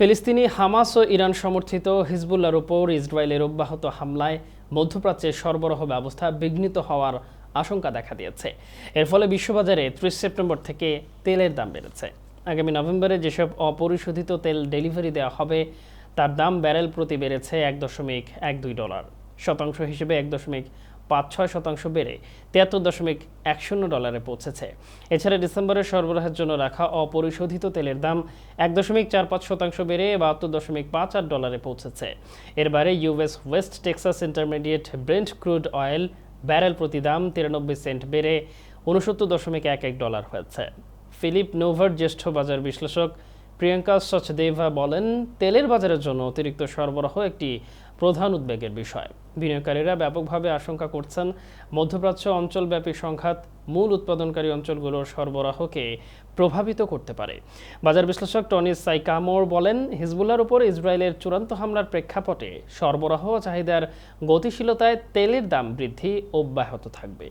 ফিলিস্তিনি হামাস ও ইরান সমর্থিত হিজবুল্লার উপর ইসরায়েলের অব্যাহত হামলায় মধ্যপ্রাচ্যের সরবরাহ ব্যবস্থা বিঘ্নিত হওয়ার আশঙ্কা দেখা দিয়েছে। এর ফলে বিশ্ববাজারে ত্রিশ সেপ্টেম্বর থেকে তেলের দাম বেড়েছে। আগামী নভেম্বরে যেসব অপরিশোধিত তেল ডেলিভারি দেওয়া হবে, তার দাম ব্যারেল প্রতি বেড়েছে এক দশমিক এক দুই ডলার। শতাংশ হিসেবে এক দশমিক পাঁচ ছয় শতাংশ বেড়ে তিয়াত্তর দশমিক এক ডলারে পৌঁছেছে। এছাড়া ডিসেম্বরের সরবরাহের জন্য রাখা অপরিশোধিত তেলের দাম এক দশমিক চার পাঁচ শতাংশ বেড়ে বাহাত্তর দশমিক পাঁচ আট ডলারে পৌঁছেছে। এর US West Texas Intermediate Brent crude oil barrel প্রতি দাম তিরানব্বই সেন্ট বেড়ে উনসত্তর দশমিক এক এক ডলার হয়েছে। ফিলিপ নোভার, জ্যেষ্ঠ বাজার বিশ্লেষক প্রিয়াঙ্কা সচদেভা বলেন, তেলের বাজারের জন্য অতিরিক্ত সরবরাহ একটি প্রধান উদ্বেগের বিষয়। বিনিয়োগকারীরা ব্যাপকভাবে আশঙ্কা করছেন মধ্যপ্রাচ্য অঞ্চলব্যাপী সংঘাত মূল উৎপাদনকারী অঞ্চলগুলোর সরবরাহকে প্রভাবিত করতে পারে। বাজার বিশ্লেষক টনি সাইকামোর বলেন হিজবুল্লার উপর ইসরায়েলের চূড়ান্ত হামলার প্রেক্ষাপটে সরবরাহ চাহিদার গতিশীলতায় তেলের দাম বৃদ্ধি অব্যাহত থাকবে।